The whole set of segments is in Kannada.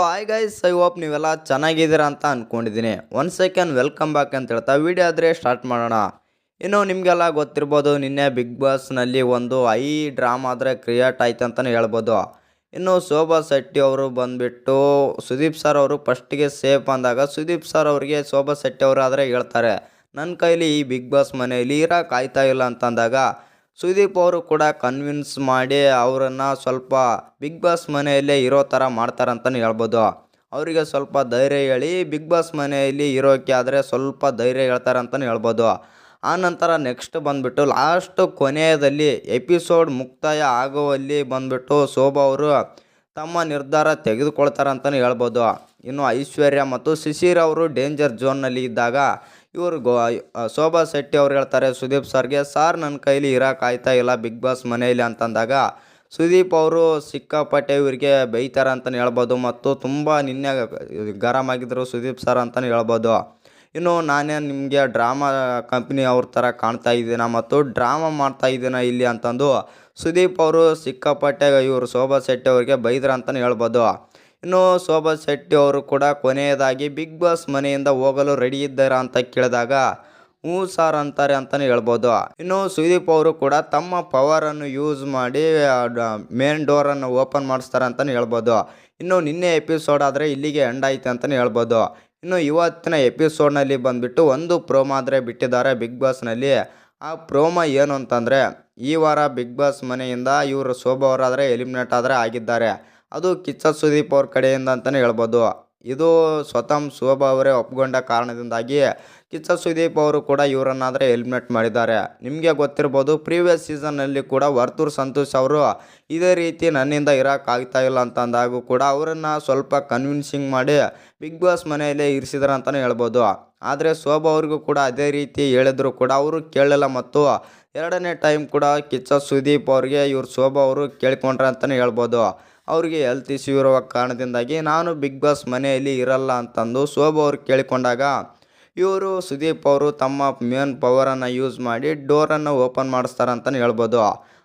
ಹಾಯ್ ಗೈಸ್ ಐ ಹೋಪ್ ನೀವೆಲ್ಲ ಚೆನ್ನಾಗಿದ್ದೀರಾ ಅಂತ ಅಂದ್ಕೊಂಡಿದ್ದೀನಿ ಒನ್ ಸೆಕೆಂಡ್ ವೆಲ್ಕಮ್ ಬ್ಯಾಕ್ ಅಂತ ಹೇಳ್ತಾ ವಿಡಿಯೋ ಆದರೆ ಸ್ಟಾರ್ಟ್ ಮಾಡೋಣ. ಇನ್ನು ನಿಮಗೆಲ್ಲ ಗೊತ್ತಿರ್ಬೋದು, ನಿನ್ನೆ ಬಿಗ್ ಬಾಸ್ನಲ್ಲಿ ಒಂದು ಐ ಡ್ರಾಮಾ ಆದರೆ ಕ್ರಿಯೇಟ್ ಆಯ್ತು ಅಂತಲೇ ಹೇಳ್ಬೋದು. ಇನ್ನು ಶೋಭಾ ಶೆಟ್ಟಿ ಅವರು ಬಂದುಬಿಟ್ಟು ಸುದೀಪ್ ಸರ್ ಅವರು ಫಸ್ಟಿಗೆ ಸೇಫ್ ಅಂದಾಗ ಸುದೀಪ್ ಸರ್ ಅವರಿಗೆ ಶೋಭಾ ಶೆಟ್ಟಿ ಅವರು ಆದರೆ ಹೇಳ್ತಾರೆ ನನ್ನ ಕೈಲಿ ಈ ಬಿಗ್ ಬಾಸ್ ಮನೆಯಲ್ಲಿ ಇರೋಕ್ಕಾಯ್ತಾ ಇಲ್ಲ ಅಂತಂದಾಗ ಸುದೀಪ್ ಅವರು ಕೂಡ ಕನ್ವಿನ್ಸ್ ಮಾಡಿ ಅವರನ್ನು ಸ್ವಲ್ಪ ಬಿಗ್ ಬಾಸ್ ಮನೆಯಲ್ಲೇ ಇರೋ ಥರ ಮಾಡ್ತಾರಂತಲೇ ಹೇಳ್ಬೋದು. ಅವರಿಗೆ ಸ್ವಲ್ಪ ಧೈರ್ಯ ಹೇಳಿ ಬಿಗ್ ಬಾಸ್ ಮನೆಯಲ್ಲಿ ಇರೋಕೆ ಆದರೆ ಸ್ವಲ್ಪ ಧೈರ್ಯ ಹೇಳ್ತಾರೆ ಅಂತಲೇ ಹೇಳ್ಬೋದು. ಆ ನಂತರ ನೆಕ್ಸ್ಟ್ ಬಂದುಬಿಟ್ಟು ಲಾಸ್ಟ್ ಕೊನೆಯಲ್ಲಿ ಎಪಿಸೋಡ್ ಮುಕ್ತಾಯ ಆಗುವಲ್ಲಿ ಬಂದುಬಿಟ್ಟು ಶೋಭಾ ಅವರು ತಮ್ಮ ನಿರ್ಧಾರ ತೆಗೆದುಕೊಳ್ತಾರೆ ಅಂತಲೇ ಹೇಳ್ಬೋದು. ಇನ್ನು ಐಶ್ವರ್ಯ ಮತ್ತು ಶಿಶಿರ್ ಅವರು ಡೇಂಜರ್ ಝೋನ್ನಲ್ಲಿ ಇದ್ದಾಗ ಇವರು ಗೋ ಶೋಭಾ ಶೆಟ್ಟಿ ಅವ್ರು ಹೇಳ್ತಾರೆ, ಸುದೀಪ್ ಸರ್ಗೆ, ಸಾರ್ ನನ್ನ ಕೈಲಿ ಇರೋಕೆ ಆಯ್ತಾ ಇಲ್ಲ, ಬಿಗ್ ಬಾಸ್ ಮನೆಯಲ್ಲಿ ಅಂತಂದಾಗ, ಸುದೀಪ್ ಅವರು ಸಿಕ್ಕಾಪಟ್ಟೆ ಇವರಿಗೆ ಬೈತಾರೆ ಅಂತಲೇ ಹೇಳ್ಬೋದು ಮತ್ತು ತುಂಬ ನಿನ್ನೆ ಗರಂ ಆಗಿದ್ದರು ಸುದೀಪ್ ಸರ್ ಅಂತಲೇ ಹೇಳ್ಬೋದು. ಇನ್ನು ನಾನೇ ನಿಮಗೆ ಡ್ರಾಮಾ ಕಂಪ್ನಿ ಅವ್ರ ಥರ ಕಾಣ್ತಾ ಇದ್ದೀನ ಮತ್ತು ಡ್ರಾಮಾ ಮಾಡ್ತಾ ಇದ್ದೀನ ಇಲ್ಲಿ? ಅಂತಂದು ಸುದೀಪ್ ಅವರು ಸಿಕ್ಕಾಪಟ್ಟೆ ಇವರು ಶೋಭಾ ಶೆಟ್ಟಿ ಅವರಿಗೆ ಬೈದ್ರ ಅಂತಲೇ ಹೇಳ್ಬೋದು. ಇನ್ನು ಶೋಭಾ ಶೆಟ್ಟಿ ಅವರು ಕೂಡ ಕೊನೆಯದಾಗಿ ಬಿಗ್ ಬಾಸ್ ಮನೆಯಿಂದ ಹೋಗಲು ರೆಡಿ ಇದ್ದಾರಾ ಅಂತ ಕೇಳಿದಾಗ, ಹ್ಞೂ ಸಾರ್ ಅಂತಾರೆ ಅಂತಲೇ ಹೇಳ್ಬೋದು. ಇನ್ನು ಸುದೀಪ್ ಅವರು ಕೂಡ ತಮ್ಮ ಪವರನ್ನು ಯೂಸ್ ಮಾಡಿ ಮೇನ್ ಡೋರನ್ನು ಓಪನ್ ಮಾಡಿಸ್ತಾರೆ ಅಂತಲೇ ಹೇಳ್ಬೋದು. ಇನ್ನು ನಿನ್ನೆ ಎಪಿಸೋಡ್ ಆದರೆ ಇಲ್ಲಿಗೆ ಎಂಡ್ ಆಯಿತು ಅಂತಲೇ ಹೇಳ್ಬೋದು. ಇನ್ನು ಇವತ್ತಿನ ಎಪಿಸೋಡ್ನಲ್ಲಿ ಬಂದುಬಿಟ್ಟು ಒಂದು ಪ್ರೋಮೋ ಆದರೆ ಬಿಟ್ಟಿದ್ದಾರೆ ಬಿಗ್ ಬಾಸ್ನಲ್ಲಿ ಆ ಪ್ರೋಮೋ ಏನು ಅಂತಂದರೆ, ಈ ವಾರ ಬಿಗ್ ಬಾಸ್ ಮನೆಯಿಂದ ಇವರು ಶೋಭಾ ಅವರಾದರೆ ಎಲಿಮಿನೇಟ್ ಆದರೆ ಆಗಿದ್ದಾರೆ. ಅದು ಕಿಚ್ಚ ಸುದೀಪ್ ಅವ್ರ ಕಡೆಯಿಂದ ಅಂತಲೇ ಹೇಳ್ಬೋದು. ಇದು ಸ್ವತಃ ಶೋಭಾ ಅವರೇ ಒಪ್ಕೊಂಡ ಕಾರಣದಿಂದಾಗಿ ಕಿಚ್ಚ ಸುದೀಪ್ ಅವರು ಕೂಡ ಇವರನ್ನಾದರೆ ಎಲಿಮಿನೇಟ್ ಮಾಡಿದ್ದಾರೆ. ನಿಮಗೆ ಗೊತ್ತಿರ್ಬೋದು, ಪ್ರೀವಿಯಸ್ ಸೀಸನ್ನಲ್ಲಿ ಕೂಡ ವರ್ತೂರ್ ಸಂತೋಷ್ ಅವರು ಇದೇ ರೀತಿ ನನ್ನಿಂದ ಇರೋಕ್ಕಾಗ್ತಾ ಇಲ್ಲ ಅಂತಂದಾಗೂ ಕೂಡ ಅವರನ್ನು ಸ್ವಲ್ಪ ಕನ್ವಿನ್ಸಿಂಗ್ ಮಾಡಿ ಬಿಗ್ ಬಾಸ್ ಮನೆಯಲ್ಲೇ ಇರಿಸಿದ್ರು ಅಂತಲೇ ಹೇಳ್ಬೋದು. ಆದರೆ ಶೋಭಾ ಅವ್ರಿಗೂ ಕೂಡ ಅದೇ ರೀತಿ ಹೇಳಿದ್ರು ಕೂಡ ಅವರು ಕೇಳಲಿಲ್ಲ ಮತ್ತು ಎರಡನೇ ಟೈಮ್ ಕೂಡ ಕಿಚ್ಚ ಸುದೀಪ್ ಅವ್ರಿಗೆ ಇವ್ರು ಶೋಭಾ ಅವರು ಕೇಳ್ಕೊಂಡ್ರೆ ಅಂತಲೇ ಹೇಳ್ಬೋದು. ಅವ್ರಿಗೆ ಹೆಲ್ತ್ ಇಶ್ಯೂ ಇರುವ ಕಾರಣದಿಂದಾಗಿ ನಾನು ಬಿಗ್ ಬಾಸ್ ಮನೆಯಲ್ಲಿ ಇರಲ್ಲ ಅಂತಂದು ಶೋಭಾ ಅವ್ರು ಕೇಳಿಕೊಂಡಾಗ, ಇವರು ಸುದೀಪ್ ಅವರು ತಮ್ಮ ಮೇನ್ ಪವರನ್ನು ಯೂಸ್ ಮಾಡಿ ಡೋರನ್ನು ಓಪನ್ ಮಾಡಿಸ್ತಾರೆ ಅಂತಲೇ ಹೇಳ್ಬೋದು.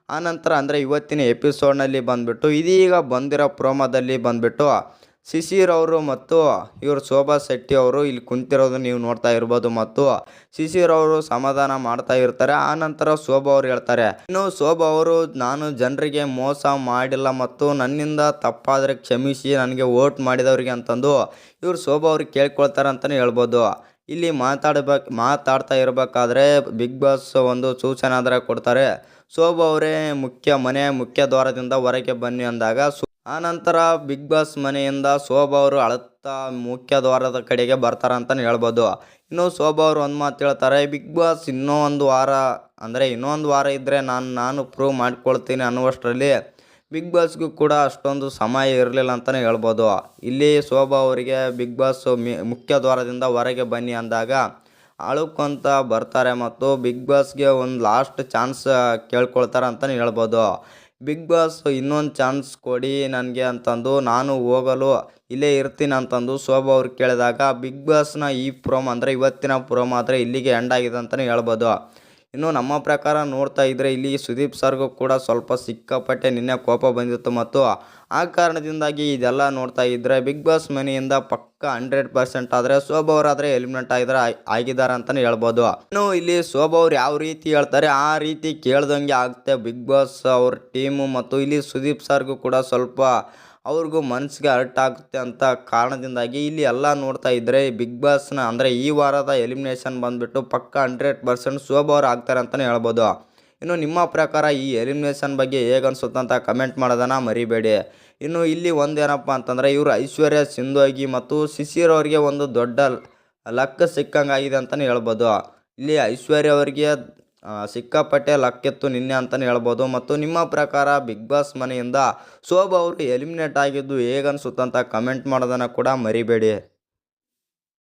ಆನಂತರ ಅಂದರೆ ಇವತ್ತಿನ ಎಪಿಸೋಡ್ನಲ್ಲಿ ಬಂದುಬಿಟ್ಟು ಇದೀಗ ಬಂದಿರೋ ಪ್ರೋಮೋದಲ್ಲಿ ಬಂದುಬಿಟ್ಟು ಶಿಶಿರ್ ಅವರು ಮತ್ತು ಇವರು ಶೋಭಾ ಶೆಟ್ಟಿ ಅವರು ಇಲ್ಲಿ ಕುಂತಿರೋದು ನೀವು ನೋಡ್ತಾ ಇರ್ಬೋದು ಮತ್ತು ಶಿಶಿರ್ ಅವರು ಸಮಾಧಾನ ಮಾಡ್ತಾ ಇರ್ತಾರೆ. ಆ ನಂತರ ಶೋಭಾ ಅವರು ಹೇಳ್ತಾರೆ, ಇನ್ನು ಶೋಭಾ ಅವರು ನಾನು ಜನರಿಗೆ ಮೋಸ ಮಾಡಿಲ್ಲ ಮತ್ತು ನನ್ನಿಂದ ತಪ್ಪಾದರೆ ಕ್ಷಮಿಸಿ, ನನಗೆ ವೋಟ್ ಮಾಡಿದವರಿಗೆ ಅಂತಂದು ಇವರು ಶೋಭಾ ಅವ್ರಿಗೆ ಕೇಳ್ಕೊಳ್ತಾರೆ ಅಂತಲೇ ಹೇಳ್ಬೋದು. ಇಲ್ಲಿ ಮಾತಾಡ್ಬೇಕು, ಮಾತಾಡ್ತಾ ಇರಬೇಕಾದ್ರೆ ಬಿಗ್ ಬಾಸ್ ಒಂದು ಸೂಚನೆ ಆದರೆ ಕೊಡ್ತಾರೆ. ಶೋಭಾ ಅವರೇ ಮುಖ್ಯ ಮನೆ ಮುಖ್ಯ ದ್ವಾರದಿಂದ ಹೊರಗೆ ಬನ್ನಿ ಅಂದಾಗ ಆನಂತರ ಬಿಗ್ ಬಾಸ್ ಮನೆಯಿಂದ ಶೋಭಾ ಅವರು ಅಳುತ್ತಾ ಮುಖ್ಯ ದ್ವಾರದ ಕಡೆಗೆ ಬರ್ತಾರೆ ಅಂತಲೇ ಹೇಳ್ಬೋದು. ಇನ್ನು ಶೋಭಾ ಅವರು ಒಂದು ಮಾತು ಹೇಳ್ತಾರೆ, ಬಿಗ್ ಬಾಸ್ ಇನ್ನೂ ಒಂದು ವಾರ, ಅಂದರೆ ಇನ್ನೊಂದು ವಾರ ಇದ್ದರೆ ನಾನು ನಾನು ಪ್ರೂವ್ ಮಾಡ್ಕೊಳ್ತೀನಿ ಅನ್ನುವಷ್ಟರಲ್ಲಿ ಬಿಗ್ ಬಾಸ್ಗೂ ಕೂಡ ಅಷ್ಟೊಂದು ಸಮಯ ಇರಲಿಲ್ಲ ಅಂತಲೇ ಹೇಳ್ಬೋದು. ಇಲ್ಲಿ ಶೋಭಾ ಅವರಿಗೆ ಬಿಗ್ ಬಾಸ್ ಮುಖ್ಯ ದ್ವಾರದಿಂದ ಹೊರಗೆ ಬನ್ನಿ ಅಂದಾಗ ಅಳುಕೊಂತ ಬರ್ತಾರೆ ಮತ್ತು ಬಿಗ್ ಬಾಸ್ಗೆ ಒಂದು ಲಾಸ್ಟ್ ಚಾನ್ಸ್ ಕೇಳ್ಕೊಳ್ತಾರೆ ಅಂತಲೇ ಹೇಳ್ಬೋದು. ಬಿಗ್ ಬಾಸ್ ಇನ್ನೊಂದು ಚಾನ್ಸ್ ಕೊಡಿ ನನಗೆ ಅಂತಂದು ನಾನು ಹೋಗಲು ಇಲ್ಲೇ ಇರ್ತೀನಿ ಅಂತಂದು ಶೋಭಾ ಅವ್ರು ಕೇಳಿದಾಗ, ಬಿಗ್ ಬಾಸ್ನ ಈ ಪ್ರೋಮ್ ಅಂದರೆ ಇವತ್ತಿನ ಪ್ರೋಮ್ ಆದರೆ ಇಲ್ಲಿಗೆ ಎಂಡ್ ಆಗಿದೆ ಅಂತಲೇ ಹೇಳ್ಬೋದು. ಇನ್ನು ನಮ್ಮ ಪ್ರಕಾರ ನೋಡ್ತಾ ಇದ್ದರೆ ಇಲ್ಲಿ ಸುದೀಪ್ ಸರ್ಗೂ ಕೂಡ ಸ್ವಲ್ಪ ಸಿಕ್ಕಾಪಟ್ಟೆ ನಿನ್ನೆ ಕೋಪ ಬಂದಿತ್ತು ಮತ್ತು ಆ ಕಾರಣದಿಂದಾಗಿ ಇದೆಲ್ಲ ನೋಡ್ತಾ ಇದ್ದರೆ ಬಿಗ್ ಬಾಸ್ ಮನೆಯಿಂದ ಪಕ್ಕ ಹಂಡ್ರೆಡ್ ಪರ್ಸೆಂಟ್ ಆದರೆ ಶೋಭ ಅವರಾದರೆ ಎಲಿಮಿನೇಟ್ ಆಗಿದ್ರೆ ಆಗಿದ್ದಾರೆ ಅಂತಲೇ ಹೇಳ್ಬೋದು. ಇನ್ನು ಇಲ್ಲಿ ಶೋಭ ಅವ್ರು ಯಾವ ರೀತಿ ಹೇಳ್ತಾರೆ ಆ ರೀತಿ ಕೇಳ್ದಂಗೆ ಆಗುತ್ತೆ ಬಿಗ್ ಬಾಸ್ ಅವ್ರ ಟೀಮು ಮತ್ತು ಇಲ್ಲಿ ಸುದೀಪ್ ಸರ್ಗೂ ಕೂಡ ಸ್ವಲ್ಪ ಅವ್ರಿಗೂ ಮನಸ್ಸಿಗೆ ಹರ್ಟ್ ಆಗುತ್ತೆ ಅಂತ ಕಾರಣದಿಂದಾಗಿ ಇಲ್ಲಿ ಎಲ್ಲ ನೋಡ್ತಾ ಇದ್ದರೆ ಬಿಗ್ ಬಾಸ್ನ ಅಂದರೆ ಈ ವಾರದ ಎಲಿಮಿನೇಷನ್ ಬಂದುಬಿಟ್ಟು ಪಕ್ಕ ಹಂಡ್ರೆಡ್ ಪರ್ಸೆಂಟ್ ಶೋಭಾ ಅವ್ರು ಆಗ್ತಾರೆ ಅಂತಲೇ ಹೇಳ್ಬೋದು. ಇನ್ನು ನಿಮ್ಮ ಪ್ರಕಾರ ಈ ಎಲಿಮಿನೇಷನ್ ಬಗ್ಗೆ ಹೇಗೆ ಅನ್ಸುತ್ತೆ ಅಂತ ಕಮೆಂಟ್ ಮಾಡೋದನ್ನು ಮರಿಬೇಡಿ. ಇನ್ನು ಇಲ್ಲಿ ಒಂದೇನಪ್ಪ ಅಂತಂದರೆ ಇವರು ಐಶ್ವರ್ಯ ಸಿಂಧೋಗಿ ಮತ್ತು ಶಿಶಿರ್ ಒಂದು ದೊಡ್ಡ ಲಕ್ ಸಿಕ್ಕಂಗಾಗಿದೆ ಅಂತಲೇ ಹೇಳ್ಬೋದು. ಇಲ್ಲಿ ಐಶ್ವರ್ಯ ಅವರಿಗೆ ಸಿಕ್ಕಾಪಟ್ಟೆ ಲಕ್ಕಿತ್ತು ನಿನ್ನೆ ಅಂತಲೇ ಹೇಳ್ಬೋದು. ಮತ್ತು ನಿಮ್ಮ ಪ್ರಕಾರ ಬಿಗ್ ಬಾಸ್ ಮನೆಯಿಂದ ಶೋಭಾ ಅವರು ಎಲಿಮಿನೇಟ್ ಆಗಿದ್ದು ಹೇಗನ್ಸುತ್ತಂತ ಕಮೆಂಟ್ ಮಾಡೋದನ್ನು ಕೂಡ ಮರಿಬೇಡಿ.